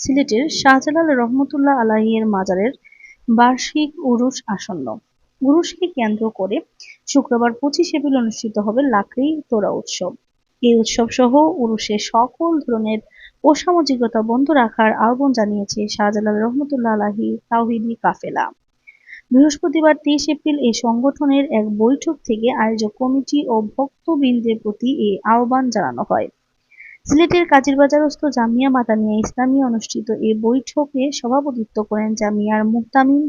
সিলেটের শাহজালাল রহমতুল্লাহ আলাহির মাজারের বার্ষিক উরুস আসন্ন। উরুসকে কেন্দ্র করে শুক্রবার পঁচিশ এপ্রিল অনুষ্ঠিত হবে লাকড়ি তোড়া উৎসব। এই উৎসব সহ উরুসের সকল ধরনের অসামাজিকতা বন্ধ রাখার আহ্বান জানিয়েছে শাহজালাল রহমতুল্লাহ আলাহি তাওহিদি কাফেলা। বৃহস্পতিবার তেইশ এপ্রিল এই সংগঠনের এক বৈঠক থেকে আয়োজক কমিটি ও ভক্তবৃন্দের প্রতি এই আহ্বান জানানো হয়। সিলেটের কাজিরবাজারস্থ জামিয়া মাদানিয়া ইসলামী অনুষ্ঠিত এ বৈঠকে সভাপতিত্ব করেন জামিয়ার মুহতামিম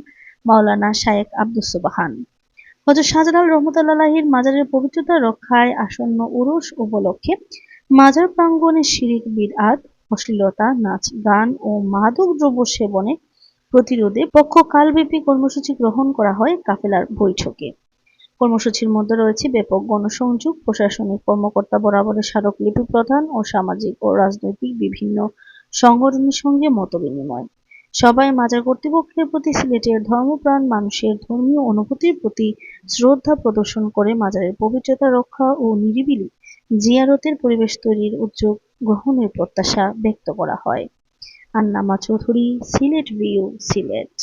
মাওলানা শায়েক আব্দুস সুবাহান। হজরত শাহজালাল রহমতুল্লাহির মাজারের পবিত্রতা রক্ষায় আসন্ন উরুস উপলক্ষে মাজার প্রাঙ্গণে শিরিক, বিদআত, অশ্লীলতা, নাচ, গান ও মাদক দ্রব্য সেবনে প্রতিরোধে পক্ষ কালব্যাপী কর্মসূচি গ্রহণ করা হয় কাফেলার বৈঠকে। কর্মসূচির মধ্যে রয়েছে ব্যাপক গণসংযোগ, প্রশাসনিক কর্মকর্তা বরাবরের স্মারকলিপি প্রদান ও সামাজিক ও রাজনৈতিক বিভিন্ন সংগঠনের সঙ্গে মতবিনিময় সবাই মাজার কর্তৃপক্ষের প্রতি সিলেটের ধর্মপ্রাণ, মানুষের ধর্মীয় অনুভূতির প্রতি শ্রদ্ধা প্রদর্শন করে মাজারের পবিত্রতা রক্ষা ও নিরিবিলি জিয়ারতের পরিবেশ তৈরির উদ্যোগ গ্রহণের প্রত্যাশা ব্যক্ত করা হয়। আন্নামা চৌধুরী, সিলেট ভিউ, সিলেট।